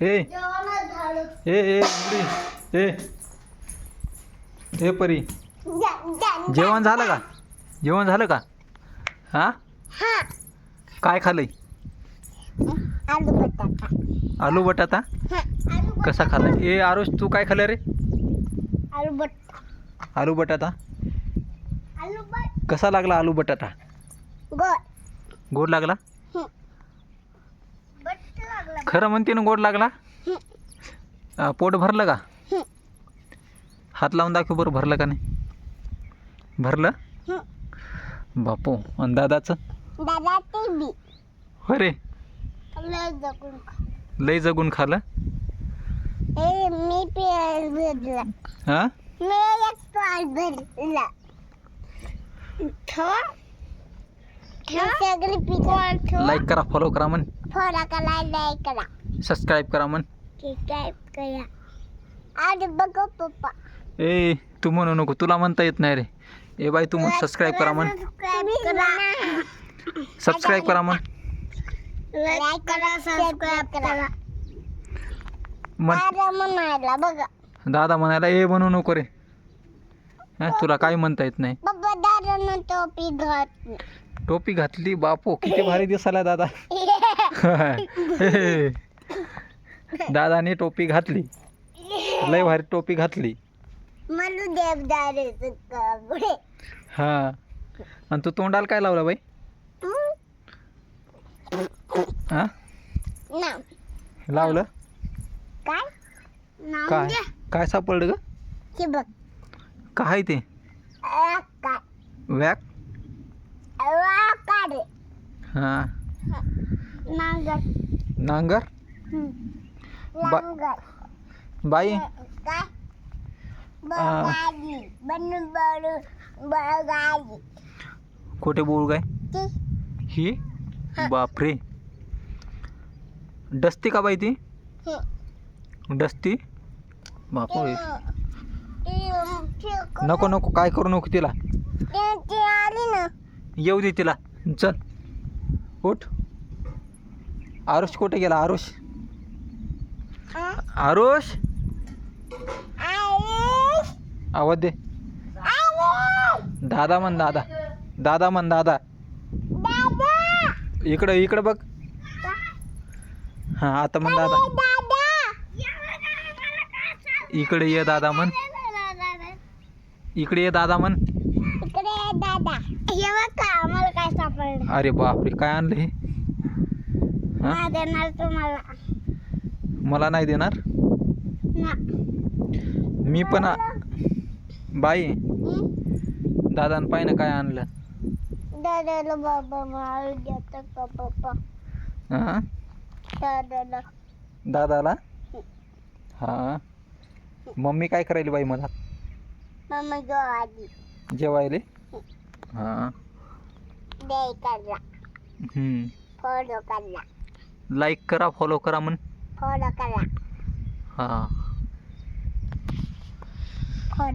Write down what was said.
ए. ए ए ए. परी. जेवण झालं का? जेवण झालं का? हा? काय खाल्लंय? आलू बटाटा. आलू बटाटा? आलू कसा खाल्लाय ए आरुष तू काय खाल्लं रे? आलू बट आलू बटाटा? कसा लागला आलू बटाटा? गोड लागला? खरं म्हणते ना गोड लागला? अं, पोट भरलं का? हात लावून दाखव बरं भरलं का नाही? भरलं? बापू आणि दादाचं? दादा ते बी. हो रे. जगून खा. लय जगून खाल्लं ए मी पेळ भरला. हां? मी एक पाल भरला. ठेवा. सगळी लाईक करा फॉलो करा म्हण. फोडा करा लाईक करा. सबस्क्राईब करा म्हण. सबस्क्राईब करा. आणि बघा पप्पा. ए तू म्हणू नको तुला म्हणता येत नाही रे. ए बाई तू म्हण सबस्क्राईब करा म्हण. सबस्क्राईब करा. म्हण. लाईक करा सबस्क्राईब करा दादा म्हणायला बघा. दादा म्हणायला ए म्हणू नको रे. हा तुला काय म्हणता येत नाही. दादा टोपी घातली बापो किती भारी दिसायला दादा. दादाने टोपी घातली. लय भारी टोपी घातली. हा. आणि तू तोंडाला काय लावलं बाई? हा? लावलं? काय? काय? सापडलं ग? हे काय ते? आ, काय? वॅक? वा, काय रे हा. नांगर. नांगर. बा- नांगर. बाई? काय? बन कुठे बोल गाय ती. ही? बापरे. डसती का बाई ती? हे, डसती? बापरे. नको नको. काय करू नको तिला? ती ती आली ना. येऊ दे तिला. चल. उठ। आरुष कुठे गेला? आरुष? आरुष? आवाज़ दे। दादा म्हण दादा. दादा म्हण दादा. इकडं इकडं बघ. हाँ आता म्हण दादा. दादा इकडे ये दादा म्हण. इकडे ये दादा म्हण. अरे बापरे काय आणलं हे? हां? देणार तुम्हाला. मला नाही देणार? ना. मी पण आ- बाई हं? दादान पाय ना काय आणलं. दादाला बाबा मारू देतात का पप्पा हां? दादाला. दादाला? हां. मम्मी काय करायली बाई मला? मम्मा जो आधी जेवायले? हां. दे हम्म. लाईक करा. फॉलो करा म्हण. फोटो काढला हां.